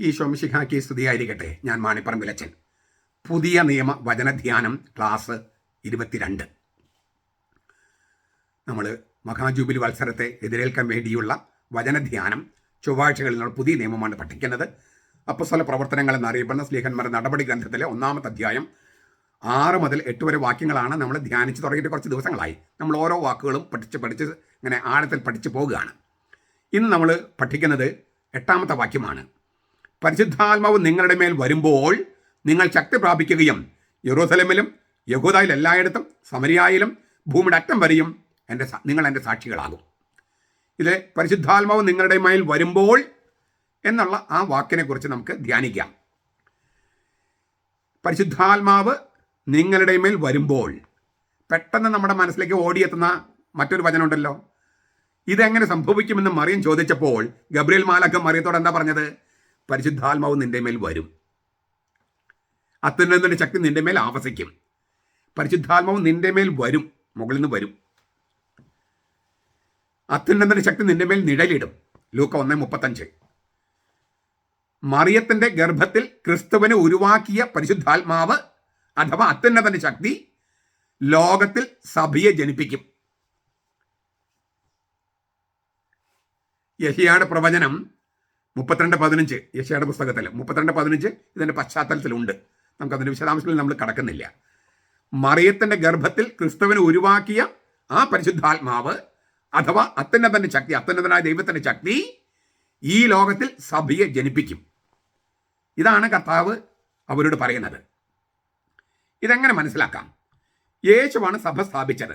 ഈ ശോമിശിഖാക്കി സ്തുതിയായിരിക്കട്ടെ ഞാൻ മാണിപ്പറമ്പിലച്ചൻ പുതിയ നിയമ വചനധ്യാനം ക്ലാസ് ഇരുപത്തിരണ്ട്. നമ്മൾ മഹാജൂബിലി വത്സരത്തെ എതിരേൽക്കാൻ വേണ്ടിയുള്ള വചനധ്യാനം ചൊവ്വാഴ്ചകളിൽ നിന്നുള്ള പുതിയ നിയമമാണ് പഠിക്കുന്നത്. അപ്പസ്വല പ്രവർത്തനങ്ങൾ എന്നറിയപ്പെടുന്ന സ്ലീഹന്മാരുടെ നടപടി ഗ്രന്ഥത്തിലെ ഒന്നാമത്തെ അധ്യായം ആറ് മുതൽ എട്ട് വരെ വാക്യങ്ങളാണ് നമ്മൾ ധ്യാനിച്ച് തുടങ്ങിയിട്ട് കുറച്ച് ദിവസങ്ങളായി. നമ്മൾ ഓരോ വാക്കുകളും പഠിച്ച് പഠിച്ച് ഇങ്ങനെ ആഴത്തിൽ പഠിച്ചു പോവുകയാണ്. ഇന്ന് നമ്മൾ പഠിക്കുന്നത് എട്ടാമത്തെ വാക്യമാണ്. പരിശുദ്ധാത്മാവ് നിങ്ങളുടെ മേൽ വരുമ്പോൾ നിങ്ങൾ ശക്തി പ്രാപിക്കുകയും യെറൂസലമിലും യഹൂദയിൽ എല്ലായിടത്തും സമരിയായിലും ഭൂമിയുടെ അറ്റം വരെയും എന്റെ നിങ്ങൾ എന്റെ സാക്ഷികളാകും. ഇത് പരിശുദ്ധാത്മാവ് നിങ്ങളുടെ മേൽ വരുമ്പോൾ എന്നുള്ള ആ വാക്കിനെ കുറിച്ച് നമുക്ക് ധ്യാനിക്കാം. പരിശുദ്ധാത്മാവ് നിങ്ങളുടെ മേൽ വരുമ്പോൾ പെട്ടെന്ന് നമ്മുടെ മനസ്സിലേക്ക് ഓടിയെത്തുന്ന മറ്റൊരു വചനമുണ്ടല്ലോ ഇതെങ്ങനെ സംഭവിക്കുമെന്ന് മറിയം ചോദിച്ചപ്പോൾ ഗബ്രിയേൽ മാലക്കം മറിയത്തോട് എന്താ പറഞ്ഞത്? പരിശുദ്ധാത്മാവ് നിന്റെ മേൽ വരും. അത്യുന്നതന്റെ ശക്തി നിന്റെ മേൽ ആവസിക്കും. പരിശുദ്ധാത്മാവ് നിന്റെ മേൽ വരും മുകളിൽ നിന്ന് വരും. അത്യുന്നതന്റെ ശക്തി നിന്റെ മേൽ നിഴലിടും. ലൂക്ക ഒന്ന് മുപ്പത്തഞ്ച്. മറിയത്തിന്റെ ഗർഭത്തിൽ ക്രിസ്തുവിനെ ഉരുവാക്കിയ പരിശുദ്ധാത്മാവ് അഥവാ അത്യുന്നതന്റെ ശക്തി ലോകത്തിൽ സഭയെ ജനിപ്പിക്കും. യഹിയാട് പ്രവചനം മുപ്പത്തിരണ്ട് പതിനഞ്ച് യശയുടെ പുസ്തകത്തിൽ. മുപ്പത്തിരണ്ട് പതിനഞ്ച് ഇതിന്റെ പശ്ചാത്തലത്തിലുണ്ട്. നമുക്കതിന്റെ വിശദാംശങ്ങളിൽ നമ്മൾ കടക്കുന്നില്ല. മറിയത്തിന്റെ ഗർഭത്തിൽ ക്രിസ്തുവിനെ ഉരുവാക്കിയ ആ പരിശുദ്ധാത്മാവ് അഥവാ അത്യുന്നതന്റെ ശക്തി അത്യുന്നതനായ ദൈവത്തിന്റെ ശക്തി ഈ ലോകത്തിൽ സഭയെ ജനിപ്പിക്കും. ഇതാണ് കർത്താവ് അവരോട് പറയുന്നത്. ഇതെങ്ങനെ മനസ്സിലാക്കാം? യേശുവാണ് സഭ സ്ഥാപിച്ചത്.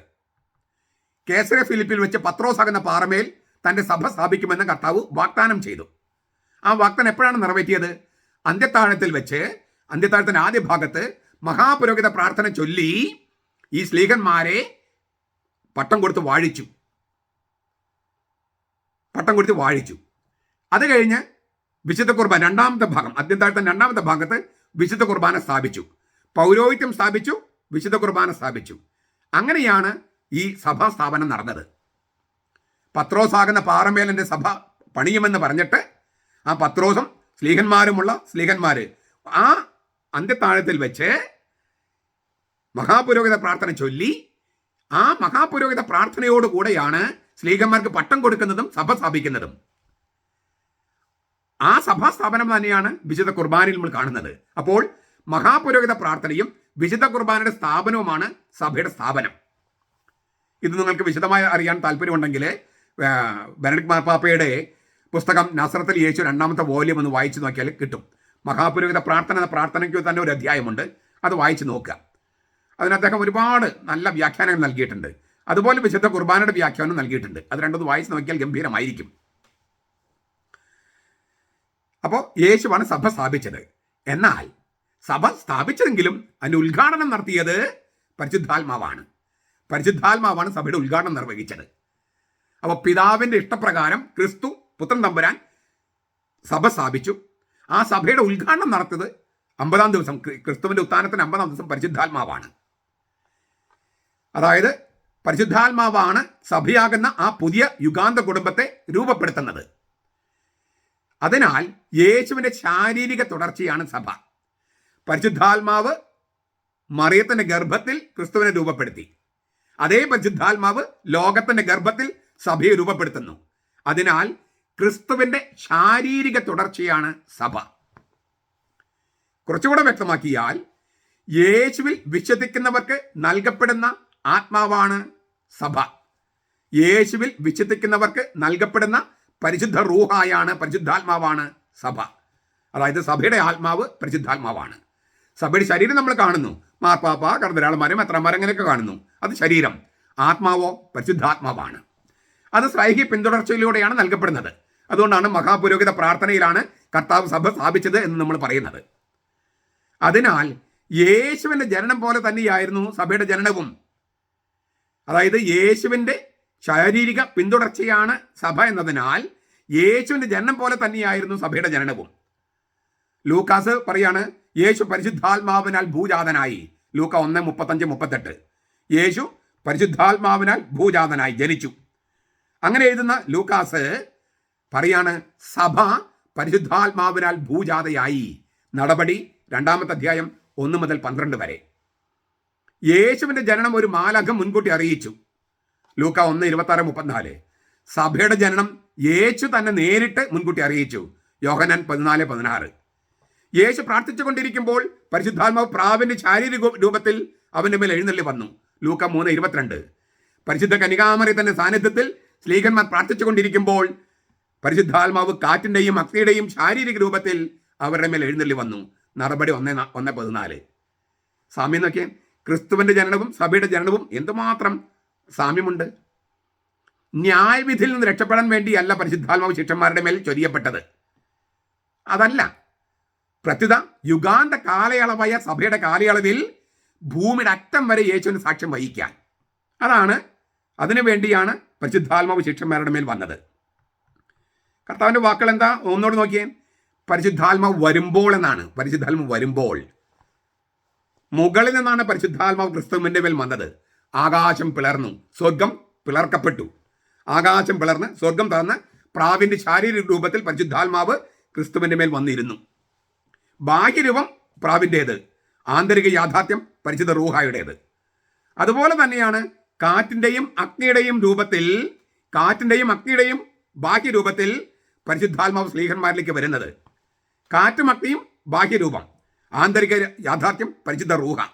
കേസര ഫിലിപ്പിൽ വെച്ച് പത്രോസ് ആകുന്ന പാറമേൽ തന്റെ സഭ സ്ഥാപിക്കുമെന്ന് കർത്താവ് വാഗ്ദാനം ചെയ്തു. ആ വാഗ്ദാനം എപ്പോഴാണ് നിറവേറ്റിയത്? അന്ത്യത്താഴത്തിൽ വെച്ച് അന്ത്യത്താഴത്തിന്റെ ആദ്യ ഭാഗത്ത് മഹാപുരോഹിത പ്രാർത്ഥന ചൊല്ലി ഈ സ്ലീഹന്മാരെ പട്ടം കൊടുത്ത് വാഴിച്ചു. പട്ടം കൊടുത്ത് വാഴിച്ചു. അത് കഴിഞ്ഞ് വിശുദ്ധ കുർബാന രണ്ടാമത്തെ ഭാഗം അന്ത്യത്താഴത്തിന്റെ രണ്ടാമത്തെ ഭാഗത്ത് വിശുദ്ധ കുർബാന സ്ഥാപിച്ചു. പൗരോഹിത്യം സ്ഥാപിച്ചു വിശുദ്ധ കുർബാന സ്ഥാപിച്ചു. അങ്ങനെയാണ് ഈ സഭാ സ്ഥാപനം നടന്നത്. പത്രോസാകുന്ന പാറമേലന്റെ സഭ പണിയുമെന്ന് പറഞ്ഞിട്ട് ആ പത്രോസും സ്ലീഹന്മാരുമുള്ള സ്ലീഹന്മാര്. ആ അന്ത്യത്താഴത്തിൽ വെച്ച് മഹാപുരോഹിത പ്രാർത്ഥന ചൊല്ലി ആ മഹാപുരോഹിത പ്രാർത്ഥനയോട് കൂടെയാണ് സ്ലീഹന്മാർക്ക് പട്ടം കൊടുക്കുന്നതും സഭ സ്ഥാപിക്കുന്നതും. ആ സഭാ സ്ഥാപനം തന്നെയാണ് വിശുദ്ധ കുർബാനയിൽ നമ്മൾ കാണുന്നത്. അപ്പോൾ മഹാപുരോഹിത പ്രാർത്ഥനയും വിശുദ്ധ കുർബാനയുടെ സ്ഥാപനവുമാണ് സഭയുടെ സ്ഥാപനം. ഇത് നിങ്ങൾക്ക് വിശദമായി അറിയാൻ താല്പര്യമുണ്ടെങ്കിൽ ബെനഡിക് മാർപ്പാപ്പയുടെ പുസ്തകം നസ്രത്തിൽ യേശു രണ്ടാമത്തെ വോല്യം ഒന്ന് വായിച്ചു നോക്കിയാൽ കിട്ടും. മഹാപുരോഹിത പ്രാർത്ഥന എന്ന പ്രാർത്ഥനയ്ക്ക് തന്നെ ഒരു അധ്യായമുണ്ട്. അത് വായിച്ചു നോക്കുക. അതിന് അദ്ദേഹം ഒരുപാട് നല്ല വ്യാഖ്യാനങ്ങൾ നൽകിയിട്ടുണ്ട്. അതുപോലെ വിശുദ്ധ കുർബാനയുടെ വ്യാഖ്യാനം നൽകിയിട്ടുണ്ട്. അത് രണ്ടത് വായിച്ചു നോക്കിയാൽ ഗംഭീരമായിരിക്കും. അപ്പോൾ യേശുവാണ് സഭ സ്ഥാപിച്ചത്. എന്നാൽ സഭ സ്ഥാപിച്ചതെങ്കിലും അതിന്റെ ഉദ്ഘാടനം നടത്തിയത് പരിശുദ്ധാത്മാവാണ്. പരിശുദ്ധാത്മാവാണ് സഭയുടെ ഉദ്ഘാടനം നിർവഹിച്ചത്. അപ്പോൾ പിതാവിന്റെ ഇഷ്ടപ്രകാരം ക്രിസ്തു പുത്രൻ തമ്പുരാൻ സഭ സ്ഥാപിച്ചു. ആ സഭയുടെ ഉദ്ഘാടനം നടത്തിയത് അമ്പതാം ദിവസം. ക്രി- ക്രിസ്തുവിന്റെ ഉത്ഥാനത്തിന് അമ്പതാം ദിവസം പരിശുദ്ധാത്മാവാണ്. അതായത് പരിശുദ്ധാത്മാവാണ് സഭയാകുന്ന ആ പുതിയ യുഗാന്ത കുടുംബത്തെ രൂപപ്പെടുത്തുന്നത്. അതിനാൽ യേശുവിന്റെ ശാരീരിക തുടർച്ചയാണ് സഭ. പരിശുദ്ധാത്മാവ് മറിയത്തിന്റെ ഗർഭത്തിൽ ക്രിസ്തുവിനെ രൂപപ്പെടുത്തി. അതേ പരിശുദ്ധാത്മാവ് ലോകത്തിന്റെ ഗർഭത്തിൽ സഭയെ രൂപപ്പെടുത്തുന്നു. അതിനാൽ ക്രിസ്തുവിന്റെ ശാരീരിക തുടർച്ചയാണ് സഭ. കുറച്ചുകൂടെ വ്യക്തമാക്കിയാൽ യേശുവിൽ വിശ്വസിക്കുന്നവർക്ക് നൽകപ്പെടുന്ന ആത്മാവാണ് സഭ. യേശുവിൽ വിശ്വസിക്കുന്നവർക്ക് നൽകപ്പെടുന്ന പരിശുദ്ധ റൂഹായാണ് പരിശുദ്ധാത്മാവാണ് സഭ. അതായത് സഭയുടെ ആത്മാവ് പരിശുദ്ധാത്മാവാണ്. സഭയുടെ ശരീരം നമ്മൾ കാണുന്നു. മാർപ്പാപ്പ കടന്നൊരാളുമാരും എത്രമാരും അങ്ങനെയൊക്കെ കാണുന്നു. അത് ശരീരം. ആത്മാവോ പരിശുദ്ധാത്മാവാണ്. അത് സ്ലൈഹി പിന്തുടർച്ചയിലൂടെയാണ് നൽകപ്പെടുന്നത്. അതുകൊണ്ടാണ് മഹാപുരോഹിത പ്രാർത്ഥനയിലാണ് കർത്താവ് സഭ സ്ഥാപിച്ചത് എന്ന് നമ്മൾ പറയുന്നത്. അതിനാൽ യേശുവിന്റെ ജനനം പോലെ തന്നെയായിരുന്നു സഭയുടെ ജനനവും. അതായത് യേശുവിന്റെ ശാരീരിക പിന്തുടർച്ചയാണ് സഭ എന്നതിനാൽ യേശുവിന്റെ ജനനം പോലെ തന്നെയായിരുന്നു സഭയുടെ ജനനവും. ലൂക്കാസ് പറയാണ് യേശു പരിശുദ്ധാത്മാവിനാൽ ഭൂജാതനായി. ലൂക്ക ഒന്ന് മുപ്പത്തഞ്ച് മുപ്പത്തെട്ട്. യേശു പരിശുദ്ധാത്മാവിനാൽ ഭൂജാതനായി ജനിച്ചു. അങ്ങനെ എഴുതുന്ന ലൂക്കാസ് പറയാണ് സഭ പരിശുദ്ധാത്മാവിനാൽ ഭൂജാതയായി. നടപടി രണ്ടാമത്തെ അധ്യായം ഒന്ന് മുതൽ പന്ത്രണ്ട് വരെ. യേശുവിന്റെ ജനനം ഒരു മാലകം മുൻകൂട്ടി അറിയിച്ചു. ലൂക്ക ഒന്ന് ഇരുപത്തി ആറ് മുപ്പത്തിനാല്. സഭയുടെ ജനനം യേശു തന്നെ നേരിട്ട് മുൻകൂട്ടി അറിയിച്ചു. യോഹനാൻ പതിനാല് പതിനാറ്. യേശു പ്രാർത്ഥിച്ചുകൊണ്ടിരിക്കുമ്പോൾ പരിശുദ്ധാത്മാവ് പ്രാവിന്റെ ശാരീരിക രൂപത്തിൽ അവന്റെ മേൽ എഴുന്നള്ളി വന്നു. ലൂക്ക മൂന്ന് ഇരുപത്തിരണ്ട്. പരിശുദ്ധ കനികാമറി തന്റെ സാന്നിധ്യത്തിൽ സ്ലീഹന്മാർ പ്രാർത്ഥിച്ചുകൊണ്ടിരിക്കുമ്പോൾ പരിശുദ്ധാത്മാവ് കാറ്റിന്റെയും അഗ്നിയുടെയും ശാരീരിക രൂപത്തിൽ അവരുടെ മേൽ എഴുന്നള്ളി വന്നു. നടപടി ഒന്ന് ഒന്ന് പതിനാല്. സാമ്യം നോക്കിയാൽ ക്രിസ്തുവിന്റെ ജനനവും സഭയുടെ ജനനവും എന്തുമാത്രം സാമ്യമുണ്ട്? ന്യായവിധിയിൽ നിന്ന് രക്ഷപ്പെടാൻ വേണ്ടിയല്ല പരിശുദ്ധാത്മാവ് ശിഷ്യന്മാരുടെ മേൽ ചൊരിയപ്പെട്ടത്. അതല്ല പ്രത്യുത യുഗാന്ത കാലയളവായ സഭയുടെ കാലയളവിൽ ഭൂമിയുടെ അറ്റം വരെ യേശുവിന് സാക്ഷ്യം വഹിക്കാൻ. അതാണ് അതിനു വേണ്ടിയാണ് പരിശുദ്ധാത്മാവ് ശിഷ്യന്മാരുടെ മേൽ വന്നത്. കർത്താവിന്റെ വാക്കുകൾ എന്താ ഒന്നോട് നോക്കിയേ. പരിശുദ്ധാത്മാവ് വരുമ്പോൾ എന്നാണ്. പരിശുദ്ധാത്മ വരുമ്പോൾ. മുകളിൽ നിന്നാണ് പരിശുദ്ധാത്മാവ് ക്രിസ്തുവിന്റെ മേൽ വന്നത്. ആകാശം പിളർന്നു. സ്വർഗം പിളർക്കപ്പെട്ടു. ആകാശം പിളർന്ന് സ്വർഗം തന്ന പ്രാവിന്റെ ശാരീരിക രൂപത്തിൽ പരിശുദ്ധാത്മാവ് ക്രിസ്തുവിന്റെ മേൽ വന്നിരുന്നു. ബാഹ്യരൂപം പ്രാവിന്റേത് ആന്തരിക യാഥാർത്ഥ്യം പരിശുദ്ധ റൂഹായുടേത്. അതുപോലെ തന്നെയാണ് കാറ്റിന്റെയും അഗ്നിയുടെയും രൂപത്തിൽ കാറ്റിന്റെയും അഗ്നിയുടെയും ബാഹ്യരൂപത്തിൽ പരിശുദ്ധാത്മാവ് സ്ലീഹന്മാരിലേക്ക് വരുന്നത്. കാറ്റും അഗ്നിയും ബാഹ്യരൂപം. ആന്തരിക യാഥാർത്ഥ്യം പരിശുദ്ധ റൂഹ.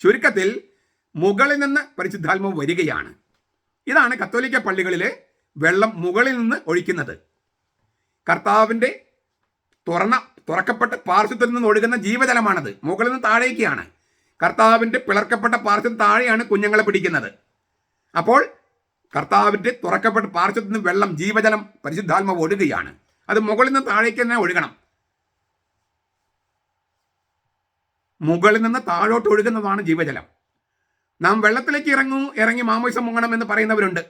ചുരുക്കത്തിൽ മുകളിൽ നിന്ന് പരിശുദ്ധാത്മാവ് വരികയാണ്. ഇതാണ് കത്തോലിക്ക പള്ളികളിലെ വെള്ളം മുകളിൽ നിന്ന് ഒഴിക്കുന്നത്. കർത്താവിന്റെ തുറന്ന തുറക്കപ്പെട്ട പാർശ്വത്തിൽ നിന്ന് ഒഴുകുന്ന ജീവജലമാണത്. മുകളിൽ നിന്ന് താഴേക്കാണ്. കർത്താവിന്റെ പിളർക്കപ്പെട്ട പാർശ്വത്തിന് താഴെയാണ് കുഞ്ഞുങ്ങളെ പിടിക്കുന്നത്. അപ്പോൾ കർത്താവിന്റെ തുറക്കപ്പെട്ട പാർശ്വത്തിൽ നിന്ന് വെള്ളം ജീവജലം പരിശുദ്ധാത്മാവ് ഒഴുകുകയാണ്. അത് മുകളിൽ നിന്ന് താഴേക്ക് തന്നെ ഒഴുകണം. മുകളിൽ നിന്ന് താഴോട്ട് ഒഴുകുന്നതാണ് ജീവജലം. നാം വെള്ളത്തിലേക്ക് ഇറങ്ങൂ ഇറങ്ങി മാമോദിസം മുങ്ങണം എന്ന് പറയുന്നവരുണ്ട്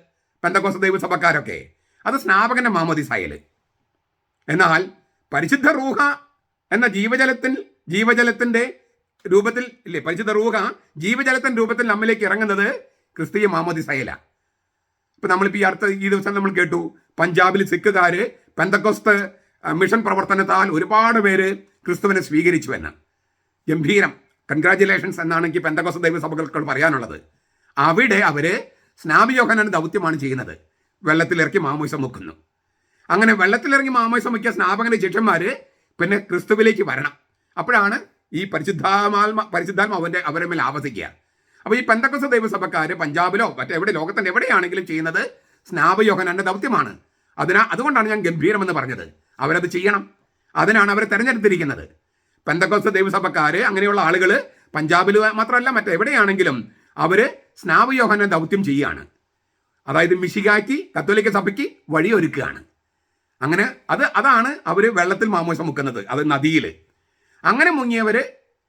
പെന്തക്കോസ ദൈവസഭക്കാരൊക്കെ അത് സ്നാപകന്റെ മാമോദിസായൽ എന്നാൽ പരിശുദ്ധ റൂഹ എന്ന ജീവജലത്തിൽ ജീവജലത്തിന്റെ രൂപത്തിൽ ഇല്ലേ പരിശുദ്ധ റൂഹ ജീവജലത്തിന്റെ രൂപത്തിൽ നമ്മിലേക്ക് ഇറങ്ങുന്നത് ക്രിസ്തീയ മാമോദിസായല. ഇപ്പൊ നമ്മളിപ്പോൾ ഈ അടുത്ത ഈ ദിവസം നമ്മൾ കേട്ടു പഞ്ചാബിൽ സിഖുകാര് പെന്തക്കോസ്ത് മിഷൻ പ്രവർത്തനത്താൽ ഒരുപാട് പേര് ക്രിസ്തുവിനെ സ്വീകരിച്ചു എന്ന് ഗംഭീരം. കൺഗ്രാറ്റുലേഷൻസ് എന്നാണ് എനിക്ക് പെന്തക്കോസ് ദൈവസഭകൾക്ക് പറയാനുള്ളത്. അവിടെ അവർ സ്നാപിയോഹനൻ ദൗത്യമാണ് ചെയ്യുന്നത്. വെള്ളത്തിലിറക്കി മാമോയിസം മുക്കുന്നു അങ്ങനെ വെള്ളത്തിലിറങ്ങി മാമോയിസം മുക്കിയ സ്നാപകന്റെ ശിഷ്യന്മാര് പിന്നെ ക്രിസ്തുവിലേക്ക് വരണം. അപ്പോഴാണ് ഈ പരിശുദ്ധാത്മ പരിശുദ്ധാത്മാവിന്റെ അവരെ മേൽ ആവസിക്കുക. അപ്പോൾ ഈ പെന്തക്കസ ദൈവസഭക്കാര് പഞ്ചാബിലോ മറ്റെവിടെ ലോകത്തിന്റെ എവിടെയാണെങ്കിലും ചെയ്യുന്നത് സ്നാപയോഹനന്റെ ദൗത്യമാണ്. അതിനാ അതുകൊണ്ടാണ് ഞാൻ ഗംഭീരം എന്ന് പറഞ്ഞത്. അവരത് ചെയ്യണം. അതിനാണ് അവരെ തിരഞ്ഞെടുത്തിരിക്കുന്നത്. പെന്തക്കോസ്ത ദൈവസഭക്കാര് അങ്ങനെയുള്ള ആളുകൾ പഞ്ചാബിൽ മാത്രമല്ല മറ്റെവിടെയാണെങ്കിലും അവർ സ്നാപയോഹന ദൗത്യം ചെയ്യുകയാണ് അതായത് മിഷികാക്കി കത്തോലിക്ക സഭയ്ക്ക് വഴിയൊരുക്കുകയാണ്. അങ്ങനെ അത് അതാണ് അവർ വെള്ളത്തിൽ മാമോസം മുക്കുന്നത് അത് നദിയിൽ അങ്ങനെ മുങ്ങിയവർ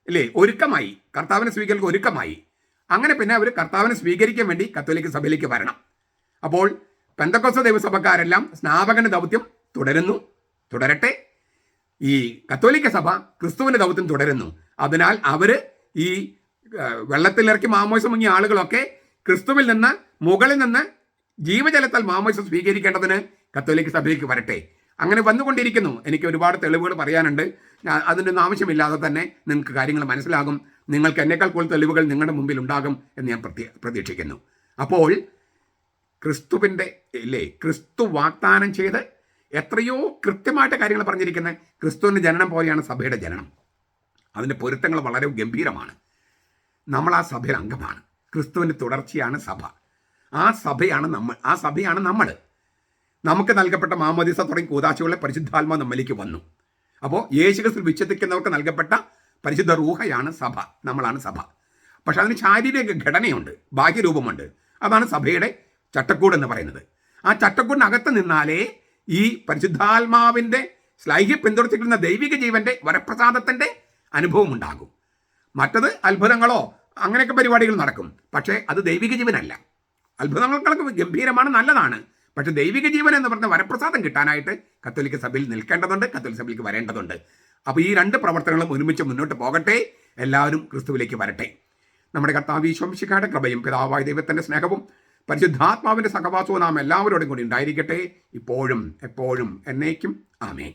അല്ലേ ഒരുക്കമായി കർത്താവിനെ സ്വീകരിക്കൽ ഒരുക്കമായി. അങ്ങനെ പിന്നെ അവർ കർത്താവിനെ സ്വീകരിക്കാൻ വേണ്ടി കത്തോലിക്ക സഭയിലേക്ക് വരണം. അപ്പോൾ പെന്തക്കോസ ദൈവസഭക്കാരെല്ലാം സ്നാപകന്റെ ദൗത്യം തുടരുന്നു തുടരട്ടെ. ഈ കത്തോലിക്ക സഭ ക്രിസ്തുവിന്റെ ദൗത്യം തുടരുന്നു. അതിനാൽ അവർ ഈ വെള്ളത്തിലിറക്കി മാമോസം മുങ്ങിയ ആളുകളൊക്കെ ക്രിസ്തുവിൽ നിന്ന് മുകളിൽ നിന്ന് ജീവജലത്താൽ മാമോസം സ്വീകരിക്കേണ്ടതിന് കത്തോലിക്ക സഭയിലേക്ക് വരട്ടെ. അങ്ങനെ വന്നുകൊണ്ടിരിക്കുന്നു. എനിക്ക് ഒരുപാട് തെളിവുകൾ പറയാനുണ്ട്. അതിന്റെ ഒന്നും ആവശ്യമില്ലാതെ തന്നെ നിങ്ങൾക്ക് കാര്യങ്ങൾ മനസ്സിലാകും. നിങ്ങൾക്ക് എന്നേക്കാൾ കൂടുതൽ തെളിവുകൾ നിങ്ങളുടെ മുമ്പിൽ ഉണ്ടാകും എന്ന് ഞാൻ പ്രതീക്ഷിക്കുന്നു. അപ്പോൾ ക്രിസ്തുവിന്റെ ഇല്ലേ ക്രിസ്തു വാഗ്ദാനം ചെയ്ത് എത്രയോ കൃത്യമായിട്ട് കാര്യങ്ങൾ പറഞ്ഞിരിക്കുന്നത് ക്രിസ്തുവിന്റെ ജനനം പോലെയാണ് സഭയുടെ ജനനം. അതിന്റെ പൊരുത്തങ്ങൾ വളരെ ഗംഭീരമാണ്. നമ്മൾ ആ സഭയുടെ അംഗമാണ്. ക്രിസ്തുവിന്റെ തുടർച്ചയാണ് സഭ. ആ സഭയാണ് നമ്മൾ ആ സഭയാണ് നമ്മൾ. നമുക്ക് നൽകപ്പെട്ട മാമോദിസ തുടങ്ങി കൂതാശികളെ പരിശുദ്ധാത്മ നമ്മിലേക്ക് വന്നു. അപ്പോൾ യേശുക്രിസ്തു വിശ്വസിക്കുന്നവർക്ക് നൽകപ്പെട്ട പരിശുദ്ധ റൂഹയാണ് സഭ നമ്മളാണ് സഭ. പക്ഷെ അതിന് ശാരീരിക ഘടനയുണ്ട് ബാഹ്യരൂപമുണ്ട്. അതാണ് സഭയുടെ ചട്ടക്കൂട് എന്ന് പറയുന്നത്. ആ ചട്ടക്കൂടിനകത്ത് നിന്നാലേ ഈ പരിശുദ്ധാത്മാവിന്റെ സ്ലൈഹ്യ പിന്തുടച്ചിരിക്കുന്ന ദൈവിക ജീവന്റെ വരപ്രസാദത്തിന്റെ അനുഭവം ഉണ്ടാകും. മറ്റത് അത്ഭുതങ്ങളോ അങ്ങനെയൊക്കെ പരിപാടികൾ നടക്കും. പക്ഷേ അത് ദൈവിക ജീവനല്ല. അത്ഭുതങ്ങൾക്കൊക്കെ ഗംഭീരമാണ് നല്ലതാണ്. പക്ഷെ ദൈവിക ജീവൻ എന്ന് പറഞ്ഞ വരപ്രസാദം കിട്ടാനായിട്ട് കത്തോലിക്ക സഭയിൽ നിൽക്കേണ്ടതുണ്ട് കത്തോലിക്ക സഭയിലേക്ക് വരേണ്ടതുണ്ട്. അപ്പോൾ ഈ രണ്ട് പ്രവർത്തനങ്ങളും ഒരുമിച്ച് മുന്നോട്ട് പോകട്ടെ എല്ലാവരും ക്രിസ്തുവിലേക്ക് വരട്ടെ. നമ്മുടെ കർത്താവ് ഈശ്വംശിക്കാരുടെ കൃപയും പിതാവായ ദൈവത്തിന്റെ സ്നേഹവും പരിശുദ്ധാത്മാവിന്റെ സഹവാസവും നാം എല്ലാവരോടും കൂടി ഉണ്ടായിരിക്കട്ടെ. ഇപ്പോഴും എപ്പോഴും എന്നേക്കും. ആമേ